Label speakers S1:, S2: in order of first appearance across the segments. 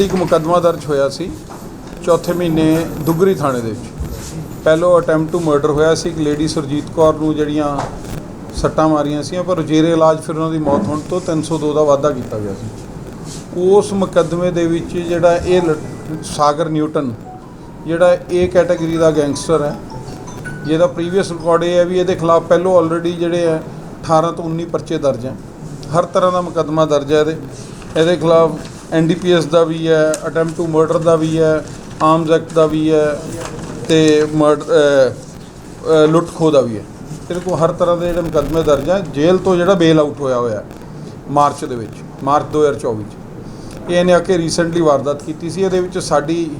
S1: Recently ਇੱਕ ਮੁਕੱਦਮਾ ਦਰਜ ਹੋਇਆ ਸੀ ਚੌਥੇ ਮਹੀਨੇ ਦੁੱਗਰੀ ਥਾਣੇ ਦੇ ਵਿੱਚ। ਪਹਿਲੋ ਅਟੈਂਪਟ ਟੂ ਮਰਡਰ ਹੋਇਆ ਸੀ, ਇੱਕ ਲੇਡੀ ਸੁਰਜੀਤ ਕੌਰ ਨੂੰ ਜਿਹੜੀਆਂ ਸੱਟਾਂ ਮਾਰੀਆਂ ਸੀ ਪਰ ਜੇਰੇ ਇਲਾਜ ਫਿਰ ਉਹਨਾਂ ਦੀ ਮੌਤ ਹੋਣ ਤੋਂ 302 ਦਾ ਵਾਅਦਾ ਕੀਤਾ ਗਿਆ ਸੀ। ਉਸ ਮੁਕੱਦਮੇ ਦੇ ਵਿੱਚ ਜਿਹੜਾ ਇਹ ਲ- ਸਾਗਰ ਨਿਊਟਨ, ਜਿਹੜਾ ਏ ਕੈਟਾਗਰੀ ਦਾ ਗੈਂਗਸਟਰ ਹੈ, ਜਿਹਦਾ ਪ੍ਰੀਵੀਅਸ ਰਿਕਾਰਡ ਇਹ ਹੈ ਵੀ ਇਹਦੇ ਖਿਲਾਫ ਪਹਿਲੋਂ ਆਲਰੇਡੀ ਜਿਹੜੇ ਹੈ 18 ਤੋਂ 19 ਪਰਚੇ ਦਰਜ ਹੈ। ਹਰ ਤਰ੍ਹਾਂ ਦਾ ਮੁਕੱਦਮਾ ਦਰਜ ਹੈ ਇਹਦੇ। ਇਹਦੇ ਖਿਲਾਫ ਐਨਡੀਪੀਐਸ ਦਾ ਵੀ ਹੈ, ਅਟੈਂਪਟ ਟੂ ਮਰਡਰ ਦਾ ਵੀ ਹੈ, ਆਰਮਸ ਐਕਟ ਦਾ ਵੀ ਹੈ ਤੇ ਮਰਡਰ ਲੁੱਟ ਖੋਹ ਦਾ ਵੀ ਹੈ। ਇਹਦੇ ਕੋਲ ਹਰ ਤਰ੍ਹਾਂ ਦੇ ਜਿਹੜੇ ਮੁਕੱਦਮੇ ਦਰਜ ਹੈ ਜੇਲ੍ਹ ਤੋਂ ਜਿਹੜਾ ਬੇਲ ਆਊਟ ਹੋਇਆ ਹੋਇਆ ਮਾਰਚ ਦੇ ਵਿੱਚ, ਮਾਰਚ 2024 ਚ। ਇਹਨੇ ਆ ਕੇ ਰੀਸੈਂਟਲੀ ਵਾਰਦਾਤ ਕੀਤੀ ਸੀ, ਇਹਦੇ ਵਿੱਚ ਸਾਡੀ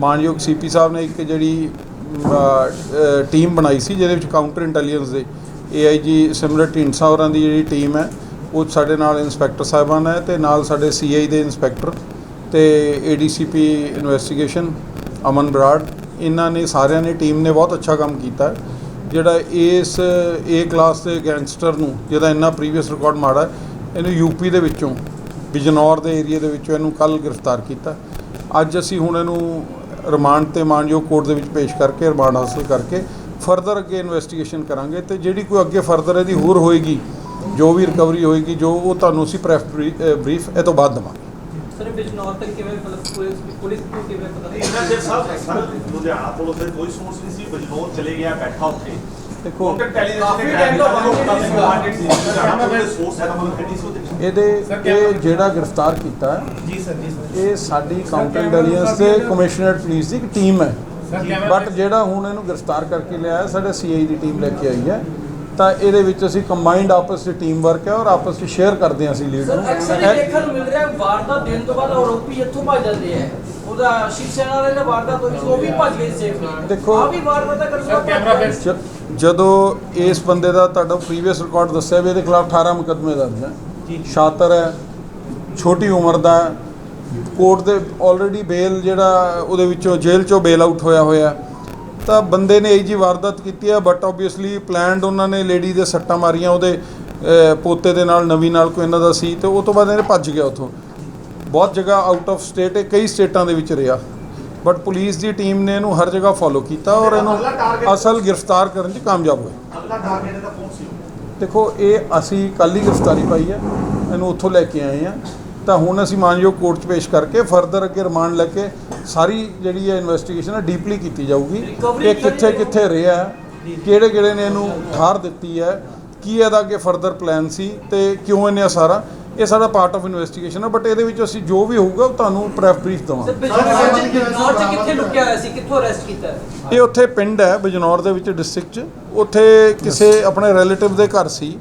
S1: ਮਾਨਯੋਗ ਸੀਪੀ ਸਾਹਿਬ ਨੇ ਇੱਕ ਜਿਹੜੀ ਟੀਮ ਬਣਾਈ ਸੀ, ਜਿਹਦੇ ਵਿੱਚ ਕਾਊਂਟਰ ਇੰਟੈਲੀਜੈਂਸ ਦੇ ਏਆਈਜੀ ਸਿਮਰਤ ਢੀਂਡਸਾ ਹੋਰਾਂ ਦੀ ਜਿਹੜੀ ਟੀਮ ਹੈ ਉਹ ਸਾਡੇ ਨਾਲ ਇੰਸਪੈਕਟਰ ਸਾਹਿਬਾਨ ਹੈ ਤੇ ਨਾਲ ਸਾਡੇ ਸੀਆਈ ਦੇ ਇੰਸਪੈਕਟਰ ਤੇ ਏਡੀਸੀਪੀ ਇਨਵੈਸਟੀਗੇਸ਼ਨ ਅਮਨ ਬਰਾੜ ਇਹਨਾਂ ਨੇ ਸਾਰਿਆਂ ਨੇ ਟੀਮ ਨੇ ਬਹੁਤ ਅੱਛਾ ਕੰਮ ਕੀਤਾ ਜਿਹੜਾ ਇਸ ਏ ਕਲਾਸ ਦੇ ਗੈਂਗਸਟਰ ਨੂੰ ਜਿਹਦਾ ਇੰਨਾ ਪ੍ਰੀਵੀਅਸ ਰਿਕਾਰਡ ਮਾੜਾ ਹੈ, ਇਹਨੂੰ ਯੂਪੀ ਦੇ ਵਿੱਚੋਂ ਬਿਜਨੌਰ ਦੇ ਏਰੀਆ ਦੇ ਵਿੱਚੋਂ ਇਹਨੂੰ ਕੱਲ ਗ੍ਰਿਫਤਾਰ ਕੀਤਾ। ਅੱਜ ਅਸੀਂ ਹੁਣ ਇਹਨੂੰ ਰਿਮਾਂਡ ਤੇ ਮਾਨਯੋਗ ਕੋਰਟ ਦੇ ਵਿੱਚ ਪੇਸ਼ ਕਰਕੇ ਰਿਮਾਂਡ ਹਾਸਲ ਕਰਕੇ ਫਰਦਰ ਅੱਗੇ ਇਨਵੈਸਟੀਗੇਸ਼ਨ ਕਰਾਂਗੇ ਤੇ ਜਿਹੜੀ ਕੋਈ ਅੱਗੇ ਫਰਦਰ ਇਹਦੀ ਹੋਰ ਹੋਏਗੀ ਜੋ ਵੀ ਰਿਕਵਰੀ ਹੋਏਗੀ ਜੋ ਉਹ ਤੁਹਾਨੂੰ ਅਸੀਂ ਪ੍ਰੈਫ ਬਰੀਫ ਇਹ ਤੋਂ ਬਾਅਦ ਦੇਵਾਂਗੇ।
S2: ਸਰ ਬਿਜਨੌਰ ਤੱਕ ਕਿਵੇਂ ਮਤਲਬ ਪੁਲਿਸ ਪੁਲਿਸ ਨੂੰ ਕਿਵੇਂ ਪਤਾ
S3: ਇੰਨਾ ਚਿਰ ਸਾਹਿਬ ਸਰ ਲੁਧਿਆਣਾ ਪੁਲਿਸ ਦੇ ਕੋਈ ਸੋਰਸ ਨਹੀਂ ਸੀ ਬਜਨੌਰ ਚਲੇ ਗਿਆ ਬੈਠਾ ਉੱਥੇ।
S1: ਦੇਖੋ
S3: ਕਾਊਂਟਰ ਟੈਲੀਵਿਜ਼ਨ
S2: ਕਾਫੀ
S3: ਤੇ
S2: time ਤੋਂ
S3: ਲੋਕਾਂ
S2: wanted
S3: ਸੀ
S2: ਸੀ।
S3: ਵਾਂਟਡ ਸੀ ਲੁਧਿਆਣਾ ਪੁਲਿਸ ਦੇ ਸੋਰਸ ਹੈ ਤਾਂ ਮਤਲਬ ਕਿੰਨੀ ਸੀ ਉਹਦੇ
S1: ਇਹਦੇ ਇਹ ਜਿਹੜਾ ਗ੍ਰਿਫਤਾਰ ਕੀਤਾ ਹੈ
S2: ਜੀ ਸਰ ਜੀ ਸਰ
S1: ਇਹ ਸਾਡੀ ਕਾਊਂਟਰ ਇੰਟੈਲੀਜੈਂਸ ਤੇ ਕਮਿਸ਼ਨਰੇਟ ਪੁਲਿਸ ਦੀ ਇੱਕ ਟੀਮ ਹੈ। ਬਟ ਜਿਹੜਾ ਹੁਣ ਇਹਨੂੰ ਗ੍ਰਿਫਤਾਰ ਕਰਕੇ ਲਿਆਇਆ ਸਾਡੇ ਸੀਆਈ ਦੀ ਟੀਮ ਲੈ ਕੇ ਆਈ ਹੈ। ਤਾਂ ਇਹਦੇ ਵਿੱਚ ਅਸੀਂ ਕੰਬਾਈਨਡ ਆਪਸ ਵਿੱਚ ਟੀਮ ਵਰਕ ਹੈ ਔਰ ਆਪਸ ਵਿੱਚ ਸ਼ੇਅਰ ਕਰਦੇ ਹਾਂ ਅਸੀਂ ਲੀਡ
S4: ਸਰ
S1: ਨੂੰ।
S4: ਅਕਸਰ ਇਹ ਦੇਖਣ ਨੂੰ ਮਿਲ ਰਿਹਾ ਵਾਰਦਾਤ ਦੇਣ ਤੋਂ ਬਾਅਦ ਆਰੋਪੀ ਇੱਥੋਂ ਭੱਜ ਜਾਂਦੇ ਆ ਉਹਦਾ ਸ਼ਿਵ ਸੈਨਾ ਵਾਲੇ ਨੇ ਵਾਰਦਾਤ ਹੋਈ ਸੀ ਉਹ ਵੀ ਭੱਜ ਗਏ ਸੇਫਲੀ
S1: ਦੇਖੋ-
S4: ਆ ਵੀ ਵਾਰਦਾਤ ਕਰਨ
S1: ਜ- ਜਦੋਂ ਇਸ ਬੰਦੇ ਦਾ ਤੁਹਾਡਾ ਪ੍ਰੀਵੀਅਸ ਰਿਕਾਰਡ ਦੱਸਿਆ ਵੀ ਇਹਦੇ ਖਿਲਾਫ 18 ਮੁਕੱਦਮੇ ਦਰਜ ਹੈ। ਸ਼ਾਤਰ ਹੈ ਛੋਟੀ ਉਮਰ ਦਾ ਹੈ। ਕੋਰਟ ਦੇ ਆਲਰੇਡੀ ਬੇਲ ਜਿਹੜਾ ਉਹਦੇ ਵਿੱਚੋਂ ਜੇਲ੍ਹ ਚੋਂ ਬੇਲ ਆਊਟ ਹੋਇਆ ਹੋਇਆ ਤਾਂ ਬੰਦੇ ਨੇ ਇਹ ਜੀ ਵਾਰਦਾਤ ਕੀਤੀ ਹੈ ਬਟ ਆਬਵੀਅਸਲੀ ਪਲਾਨਡ ਉਹਨਾਂ ਨੇ ਲੇਡੀ ਦੇ ਸੱਟਾਂ ਮਾਰੀਆਂ ਉਹਦੇ ਪੋਤੇ ਦੇ ਨਾਲ ਨਵੀਂ ਨਾਲ ਕੋਈ ਇਹਨਾਂ ਦਾ ਸੀ ਤੇ ਉਹ ਤੋਂ ਬਾਅਦ ਇਹਨੇ ਭੱਜ ਗਿਆ ਉੱਥੋਂ। ਬਹੁਤ ਜਗ੍ਹਾ ਆਊਟ ਆਫ ਸਟੇਟ ਹੈ ਕਈ ਸਟੇਟਾਂ ਦੇ ਵਿੱਚ ਰਿਹਾ। ਬਟ ਪੁਲਿਸ ਦੀ ਟੀਮ ਨੇ ਇਹਨੂੰ ਹਰ ਜਗ੍ਹਾ ਫੋਲੋ ਕੀਤਾ ਔਰ ਇਹਨੂੰ ਅਸਲ ਗ੍ਰਿਫਤਾਰ ਕਰਨ 'ਚ ਕਾਮਯਾਬ ਹੋਏ
S3: ਅਗਲਾ ਟਾਰਗੇਟ ਦਾ ਕੌਣ ਸੀ?
S1: ਦੇਖੋ ਇਹ ਅਸੀਂ ਕੱਲ ਹੀ ਗ੍ਰਿਫਤਾਰੀ ਪਾਈ ਹੈ ਇਹਨੂੰ ਉੱਥੋਂ ਲੈ ਕੇ ਆਏ ਆ ਤਾਂ ਹੁਣ ਅਸੀਂ ਮਾਨਯੋਗ ਕੋਰਟ 'ਚ ਪੇਸ਼ ਕਰਕੇ ਫਰਦਰ ਅੱਗੇ ਰਿਮਾਂਡ ਲੈ ਕੇ ਸਾਰੀ ਜਿਹੜੀ ਹੈ ਇਨਵੈਸਟੀਗੇਸ਼ਨ ਹੈ ਡੀਪਲੀ ਕੀਤੀ ਜਾਊਗੀ ਕਿ ਕਿੱਥੇ ਕਿੱਥੇ ਰਿਹਾ ਹੈ, ਕਿਹੜੇ ਕਿਹੜੇ ਨੇ ਇਹਨੂੰ ਠਾਰ ਦਿੱਤੀ ਹੈ ਕੀ ਇਹਦਾ ਅੱਗੇ ਫਰਦਰ ਪਲਾਨ ਸੀ ਤੇ ਕਿਉਂ ਇਹਨੇ ਇਹ ਸਾਰਾ ਇਹ ਸਾਡਾ ਪਾਰਟ ਆਫ ਇਨਵੈਸਟੀਗੇਸ਼ਨ ਹੈ ਬਟ ਇਹਦੇ ਵਿੱਚ ਅਸੀਂ ਜੋ ਵੀ ਹੋਊਗਾ ਉਹ ਤੁਹਾਨੂੰ ਪ੍ਰੈਫ ਬਰੀਫ ਦਵਾਂਗੇ।
S4: ਬਿਜਨੌਰ ਚ ਕਿੱਥੇ ਲੁਕਿਆ ਹੋਇਆ ਸੀ? ਕਿੱਥੋਂ ਅਰੈਸਟ ਕੀਤਾ?
S1: ਇਹ ਉੱਥੇ ਪਿੰਡ ਹੈ ਬਜਨੌਰ ਦੇ ਵਿੱਚ ਡਿਸਟ੍ਰਿਕਟ 'ਚ। ਉੱਥੇ ਕਿਸੇ ਆਪਣੇ ਰਿਲੇਟਿਵ ਦੇ ਘਰ ਸੀ।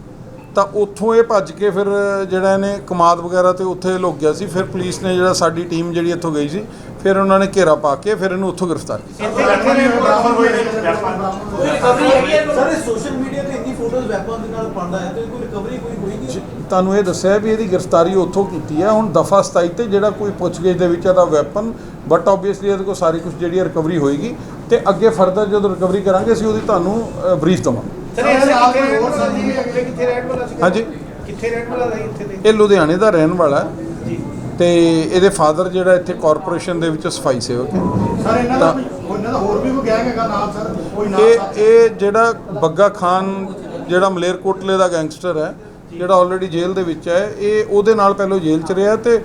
S1: ਤਾਂ ਉੱਥੋਂ ਇਹ ਭੱਜ ਕੇ ਫਿਰ ਜਿਹੜਾ ਇਹਨੇ ਕਮਾਦ ਵਗੈਰਾ ਤੇ ਉੱਥੇ ਲੁਕ ਗਿਆ ਸੀ ਫਿਰ ਪੁਲਿਸ ਨੇ ਜਿਹੜਾ ਸਾਡੀ ਟੀਮ ਜਿਹੜੀ ਇੱਥੋਂ ਗਈ ਸੀ ਫਿਰ ਉਹਨਾਂ ਨੇ ਘੇਰਾ ਪਾ ਕੇ ਫਿਰ ਇਹਨੂੰ ਉੱਥੋਂ ਗ੍ਰਿਫਤਾਰ ਕੀਤਾ।
S3: ਇੱਥੇ ਕਿੱਥੇ ਨੇ ਬਰਾਬਰ ਹੋਏ ਨੇ। ਵੈਪਨ
S4: ਕੋਈ ਰਿਕਵਰੀ ਹੈਗੀ ਹੈ
S5: ਸਰ ਇਹ ਸੋਸ਼ਲ ਮੀਡੀਆ ਤੇ ਇੰਨੀ ਫੋਟੋਜ਼ ਵੈਪਨ ਦੇ ਨਾਲ ਪਾਉਂਦਾ ਹੈ ਤੇ ਕੋਈ ਰਿਕਵਰੀ ਕੋਈ ਹੋਈ ਨਹੀਂ
S1: ਤੁਹਾਨੂੰ ਇਹ ਦੱਸਿਆ ਵੀ ਇਹਦੀ ਗ੍ਰਿਫਤਾਰੀ ਉੱਥੋਂ ਕੀਤੀ ਹੈ। ਹੁਣ ਦਫਾ 27 ਤੇ ਜਿਹੜਾ ਕੋਈ ਪੁੱਛਗਿੱਛ ਦੇ ਵਿੱਚ ਇਹਦਾ ਵੈਪਨ ਬਟ ਆਬਵੀਅਸਲੀ ਇਹਦੇ ਕੋਲ ਸਾਰੀ ਕੁਝ ਜਿਹੜੀ ਰਿਕਵਰੀ ਹੋਏਗੀ। ਤੇ ਅੱਗੇ ਫਰਦਰ ਜਦੋਂ ਰਿਕਵਰੀ ਕਰਾਂਗੇ ਅਸੀਂ ਉਹਦੀ ਤੁਹਾਨੂੰ ਬਰੀਫ ਦਵਾਂਗੇ।
S5: ਸਰ ਇਹ ਨਾਲ ਕੋਈ ਹੋਰ ਸਾਥੀ ਅਗਲੇ ਕਿੱਥੇ ਰਹਿਣ ਵਾਲਾ ਸੀ?
S1: ਹਾਂਜੀ।
S5: ਕਿੱਥੇ ਰਹਿਣ ਵਾਲਾ ਸੀ ਇੱਥੇ ਦੇ
S1: ਇਹ ਲੁਧਿਆਣੇ ਦਾ ਰਹਿਣ ਵਾਲਾ। ਹੈ ਤੇ ਇਹਦੇ ਫਾਦਰ ਜਿਹੜਾ ਇੱਥੇ ਕਾਰਪੋਰੇਸ਼ਨ ਦੇ ਵਿੱਚ ਸਫ਼ਾਈ ਸੇਵਕ ਹੈ।
S5: ਸਰ ਇਹਨਾਂ
S1: ਦਾ
S5: ਹੋਰ ਵੀ ਕੋਈ ਗੈਂਗ ਹੈਗਾ ਨਾਲ ਸਰ? ਕੋਈ
S1: ਇਹ ਇਹ ਜਿਹੜਾ ਬੱਗਾ ਖਾਨ ਜਿਹੜਾ ਮਲੇਰਕੋਟਲੇ ਦਾ ਗੈਂਗਸਟਰ ਹੈ ਜਿਹੜਾ ਆਲਰੇਡੀ ਜੇਲ੍ਹ ਦੇ ਵਿੱਚ ਹੈ ਇਹ ਉਹਦੇ ਨਾਲ ਪਹਿਲਾਂ ਜੇਲ੍ਹ 'ਚ ਰਿਹਾ ਤੇ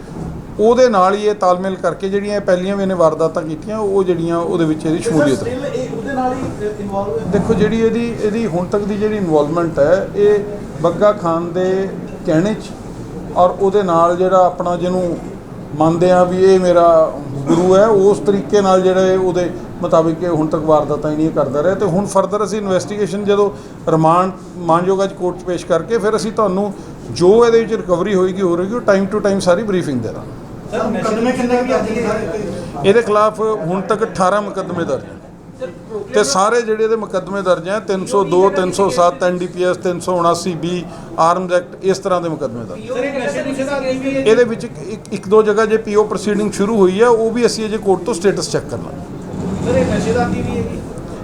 S1: ਉਹਦੇ ਨਾਲ ਹੀ ਇਹ ਤਾਲਮੇਲ ਕਰਕੇ ਜਿਹੜੀਆਂ ਇਹ ਪਹਿਲੀਆਂ ਵੀ ਇਹਨੇ ਵਾਰਦਾਤਾਂ ਕੀਤੀਆਂ ਉਹ ਜਿਹੜੀਆਂ ਉਹਦੇ ਵਿੱਚ ਇਹਦੀ ਸ਼ਮੂਲੀਅਤ। ਹੈ
S5: ਨਾਲ ਹੀ ਇਨਵੋਲਵ ਹੈ
S1: ਦੇਖੋ ਜਿਹੜੀ ਇਹਦੀ ਇਹਦੀ ਹੁਣ ਤੱਕ ਦੀ ਜਿਹੜੀ ਇਨਵੋਲਵਮੈਂਟ ਹੈ ਇਹ ਬੱਗਾ ਖਾਨ ਦੇ ਕਹਿਣੇ 'ਚ ਔਰ ਉਹਦੇ ਨਾਲ ਜਿਹੜਾ ਆਪਣਾ ਜਿਹਨੂੰ ਮੰਨਦੇ ਆ ਵੀ ਇਹ ਮੇਰਾ ਗੁਰੂ ਹੈ ਉਸ ਤਰੀਕੇ ਨਾਲ ਜਿਹੜਾ ਇਹ ਉਹਦੇ ਮੁਤਾਬਿਕ ਇਹ ਹੁਣ ਤੱਕ ਵਾਰਦਾਤਾਂ ਹੀ ਨਹੀਂ ਕਰਦਾ ਰਿਹਾ। ਤੇ ਹੁਣ ਫਰਦਰ ਅਸੀਂ ਇਨਵੈਸਟੀਗੇਸ਼ਨ ਜਦੋਂ ਰਿਮਾਂਡ ਮਾਨਯੋਗ ਅੱਜ ਕੋਰਟ 'ਚ ਪੇਸ਼ ਕਰਕੇ ਫਿਰ ਅਸੀਂ ਤੁਹਾਨੂੰ ਜੋ ਇਹਦੇ ਵਿੱਚ ਰਿਕਵਰੀ ਹੋਏਗੀ ਹੋ ਰਹੇਗੀ ਉਹ ਟਾਈਮ ਟੂ ਟਾਈਮ ਸਾਰੀ ਬਰੀਫਿੰਗ ਦੇ ਦਾਂਗੇ।
S5: ਸਰ ਮੁਕੱਦਮੇ ਕਿੰਨੇ ਵੀ ਅੱਜ ਸਰ?
S1: ਇਹਦੇ ਖਿਲਾਫ ਹੁਣ ਤੱਕ 18 ਮੁਕੱਦਮੇ ਦਰਜ। ਤੇ ਸਾਰੇ ਜਿਹੜੇ ਇਹਦੇ ਮੁਕੱਦਮੇ ਦਰਜ ਹੈ 302 307 ਐਨਡੀਪੀਐਸ 379 ਬੀ ਆਰਮਸ ਐਕਟ ਇਸ ਤਰ੍ਹਾਂ ਦੇ ਮੁਕੱਦਮੇ ਦਰਜ ਇਹਦੇ ਵਿੱਚ ਇੱਕ- ਦੋ ਜਗ੍ਹਾ ਜੇ ਪੀਓ ਪ੍ਰੋਸੀਡਿੰਗ ਸ਼ੁਰੂ ਹੋਈ ਹੈ ਉਹ ਵੀ ਅਸੀਂ ਅਜੇ ਕੋਰਟ ਤੋਂ ਸਟੇਟਸ ਚੈੱਕ ਕਰਨਾ।
S5: ਸਰ ਇਹ ਨਸ਼ੇ ਦਾ ਆਦੀ ਵੀ ਹੈਗੀ?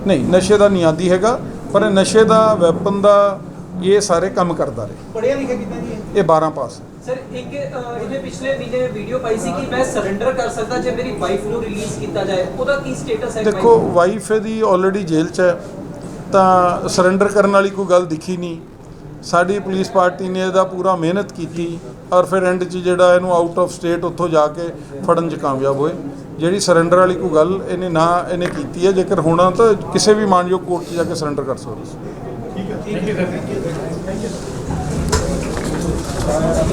S1: ਨਹੀਂ ਨਸ਼ੇ ਦਾ ਨਹੀਂ ਆਦੀ ਹੈਗਾ ਪਰ ਨਸ਼ੇ ਦਾ ਵੈਪਨ ਦਾ ਇਹ ਸਾਰੇ ਕੰਮ ਕਰਦਾ ਰਹੇ।
S5: ਪੜਿਆ ਲਿਖਿਆ ਕਿੰਨਾ ਜੀ ਇਹ?
S1: ਇਹ 12 ਪਾਸ।
S4: ਸਰ ਇੱਕ ਇਹਨੇ ਪਿਛਲੇ ਮਹੀਨੇ ਵੀਡੀਓ ਪਾਈ ਸੀ ਕਿ ਮੈਂ ਸਰੈਂਡਰ ਕਰ ਸਕਦਾ ਜੇ ਮੇਰੀ ਵਾਈਫ ਨੂੰ ਰਿਲੀਜ਼ ਕੀਤਾ ਜਾਏ ਉਹਦਾ ਕੀ ਸਟੇਟਸ ਹੈ
S1: ਦੇਖੋ ਵਾਈਫ ਇਹਦੀ ਆਲਰੇਡੀ ਜੇਲ੍ਹ 'ਚ ਹੈ ਤਾਂ ਸਰੈਂਡਰ ਕਰਨ ਵਾਲੀ ਕੋਈ ਗੱਲ ਦਿਖੀ ਨਹੀਂ। ਸਾਡੀ ਪੁਲਿਸ ਪਾਰਟੀ ਨੇ ਇਹਦਾ ਪੂਰਾ ਮਿਹਨਤ ਕੀਤੀ ਔਰ ਫਿਰ ਐਂਡ 'ਚ ਜਿਹੜਾ ਇਹਨੂੰ ਆਊਟ ਆਫ ਸਟੇਟ ਉੱਥੋਂ ਜਾ ਕੇ ਫੜਨ 'ਚ ਕਾਮਯਾਬ ਹੋਏ। ਜਿਹੜੀ ਸਰੈਂਡਰ ਵਾਲੀ ਕੋਈ ਗੱਲ ਇਹਨੇ ਨਾ ਇਹਨੇ ਕੀਤੀ ਹੈ ਜੇਕਰ ਹੋਣਾ ਤਾਂ ਕਿਸੇ ਵੀ ਮਾਨਯੋਗ ਕੋਰਟ 'ਚ ਜਾ ਕੇ ਸਰੈਂਡਰ ਕਰ ਸਕਦਾ ਸੀ